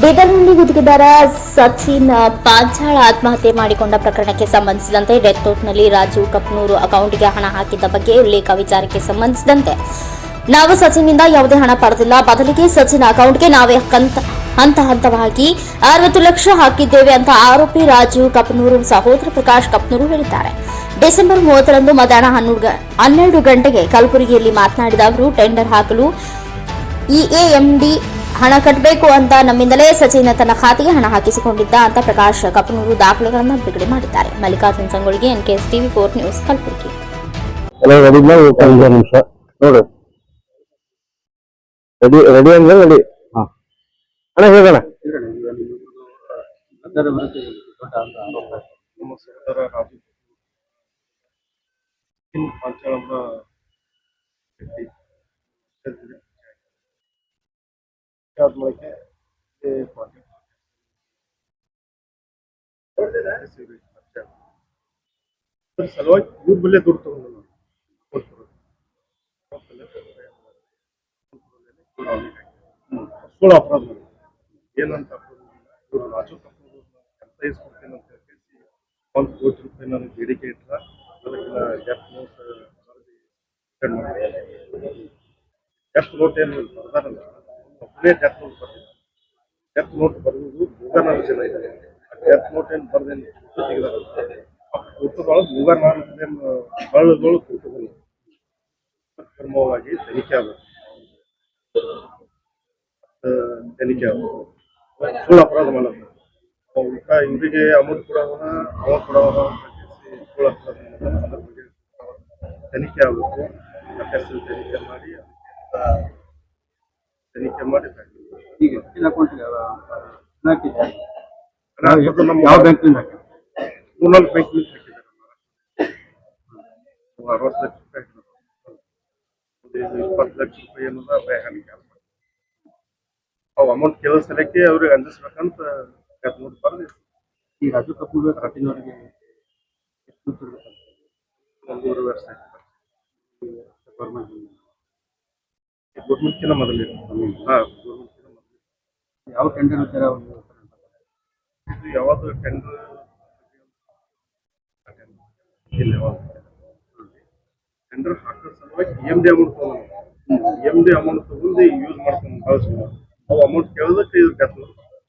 ಬೀದರ್ನಲ್ಲಿ ಗುತ್ತಿಗೆದಾರ ಸಚಿನ್, ಪಾಂಚಾಳ ಆತ್ಮಹತ್ಯೆ ಮಾಡಿಕೊಂಡ ಪ್ರಕರಣಕ್ಕೆ ಸಂಬಂಧಿಸಿದಂತೆ ಡೆತ್ ನೋಟ್ನಲ್ಲಿ ರಾಜು ಕಪ್ನೂರು ಅಕೌಂಟ್ಗೆ ಹಣ ಹಾಕಿದ್ದ ಬಗ್ಗೆ ಉಲ್ಲೇಖ ವಿಚಾರಕ್ಕೆ ಸಂಬಂಧಿಸಿದಂತೆ. ನಾವು ಸಚಿನ್ನಿಂದ ಯಾವುದೇ ಹಣ ಪಡೆದಿಲ್ಲ. ಬದಲಿಗೆ ಸಚಿನ್ ಅಕೌಂಟ್ಗೆ ನಾವೇ ಹಂತ ಹಂತವಾಗಿ ಅರವತ್ತು ಲಕ್ಷ ಹಾಕಿದ್ದೇವೆ ಅಂತ ಆರೋಪಿ ರಾಜು ಕಪ್ನೂರು ಸಹೋದರ ಪ್ರಕಾಶ್ ಕಪ್ನೂರು ಹೇಳಿದ್ದಾರೆ. ಡಿಸೆಂಬರ್ ಮೂವತ್ತರಂದು ಮಧ್ಯಾಹ್ನ ಹನ್ನೆರಡು ಹನ್ನೆರಡು ಗಂಟೆಗೆ ಕಲಬುರಗಿಯಲ್ಲಿ ಮಾತನಾಡಿದ ಅವರು, ಟೆಂಡರ್ ಹಾಕಲು ಇಎಎಂಡಿ ಹಣ ಕಟ್ಟಬೇಕು ಅಂತ ನಮ್ಮಿಂದಲೇ ಸಚಿನ ತನ್ನ ಖಾತೆಗೆ ಹಣ ಹಾಕಿಸಿಕೊಂಡಿದ್ದ ಅಂತ ಪ್ರಕಾಶ್ ಕಪನೂರು ದಾಖಲೆಗಳನ್ನು ಬಿಡುಗಡೆ ಮಾಡಿದ್ದಾರೆ. Mallikarjun N K S TV four news Kalaburagi ready ready ಅಂದ್ರೆ ರೆಡಿ ಹಾ. ಅಣ್ಣ ಹೇಳಣ್ಣ ನಮ್ಮ ಸಹೋದರ ರಾಜು. ಇನ್ ಪಂಚಾಳಂಬ ವ್ಯಕ್ತಿ ಸೇರ್ತಿದೆ. ಆದ ಬಳಿಕ ಈ project ಸೇರಿ ಪರಿಚಯ ಆಯ್ತು. ಅದ್ರ ಸಲುವಾಗಿ ಇವ್ರ ಬಲ್ಲೇ ದುಡ್ಡು ತಗೊಂಡು ನಾನು ಕೊಟ್ಬಿಡೋದು. ಸುಳ್ಳು ಅಪರಾಧ ಮಾಡಿದ್ರು. ಏನಂತ ಅಪರಾಧ ಮಾಡಿಲ್ಲ. ಇವ್ರು ರಾಜು ಕಪೂರ್ ಕೆಲಸ ಇಸ್ಕೊಡ್ತೇನೆ ಅಂತ ಹೇಳಿ ಒಂದು ಕೋಟಿ ರೂಪಾಯಿ ನನಗೆ ಬೇಡಿಕೆ ಇಟ್ಟ ಅದಕ್ಕೆ ಎಫ್ ನೋಟ್ ಬರೆದು send ಮಾಡಿದೆ. ಎಫ್ ನೋಟ್ ಏನು ಬರ್ದಾರಲ್ಲ ಒಬ್ಬನೇ ಡೆತ್ ನೋಟ್ ಬರ್ದಿಲ್ಲ ಡೆತ್ ನೋಟ್ ಬರೆದು ಮೂಗನಾರು ಜನ ಇದೆ ಡೆತ್ ನೋಟ್ ಏನು ಬರ್ದೇನು ಮೂಗನಾರು ಏನು ಬಳ್ಳದೊಳಗೆ ಫೋಟೋಗಳು ಕ್ರಮವಾಗಿ ತನಿಖೆ ಆಗಬೇಕು ತನಿಖೆ ಆಗಬೇಕು ಸುಳ್ಳು ಅಪರಾಧ ಮಾಡಲ್ಲ. ಊಟ ಇವರಿಗೆ ಅಮೌಂಟ್ ಕೊಡೋಣ ಅಮೌಂಟ್ ಕೊಡೋಣ ಸುಳ್ಳು ಅಪರಾಧ ಮಾಡಲ್ಲ. ಅದ್ರ ಬಗ್ಗೆ ತನಿಖೆ ಆಗಬೇಕು ತನಿಖೆ ಮಾಡಿ ತನಿಖೆ ಮಾಡಿ ಈಗ ಹೆಚ್ಚಿನ ಅಕೌಂಟ್ಗೆ ಹಾಕಿದ್ದೆ ನಮ್ಮ ಯಾವ ಮೂರ್ನಾಲ್ಕು ಹಾಕಿದ್ದಾರೆ. ಅರವತ್ತು ಲಕ್ಷ ರೂಪಾಯಿ ಹಾಕಿದ್ದಾರೆ. ಒಂದು ಇದು ಇಪ್ಪತ್ತು ಲಕ್ಷ ರೂಪಾಯಿ ಅನ್ನೋದು ಬ್ಯಾಂಕ್ ಅವು ಅಮೌಂಟ್ ಕೇಳೋ ಸಲಕ್ಕೆ ಅವ್ರಿಗೆ ಅಂಜಿಸ್ಬೇಕಂತ ಎಫ್ ಬರ್ದಿ ಈಗ ಈ ರಾಜು ಕಪೂರ್ ಕಟ್ಟಿನವರಿಗೆ ಎಷ್ಟು ವರ್ಷ ಆಯ್ತು. ಗೌರ್ಮೆಂಟ್ ಗೌರ್ಮೆಂಟ್ಕಿಂತ ಮೊದಲಿದೆ ಯಾವ ಟೆಂಡರ್ ವಿಚಾರ ಇದು ಯಾವದು ಟೆಂಡರ್ ಇಲ್ಲ ಟೆಂಡರ್ ಹಾಕೋ ಸಲುವಾಗಿ ಎಂ ಡಿ ಅಮೌಂಟ್ ತಗೊಂಡು. ಎಂ ಡಿ ಅಮೌಂಟ್ ತಗೊಂಡು ಯೂಸ್ ಮಾಡ್ಕೊಂಡು ಬಳಸ್ಕೊಂಡು ಅವು ಅಮೌಂಟ್ ಡೆತ್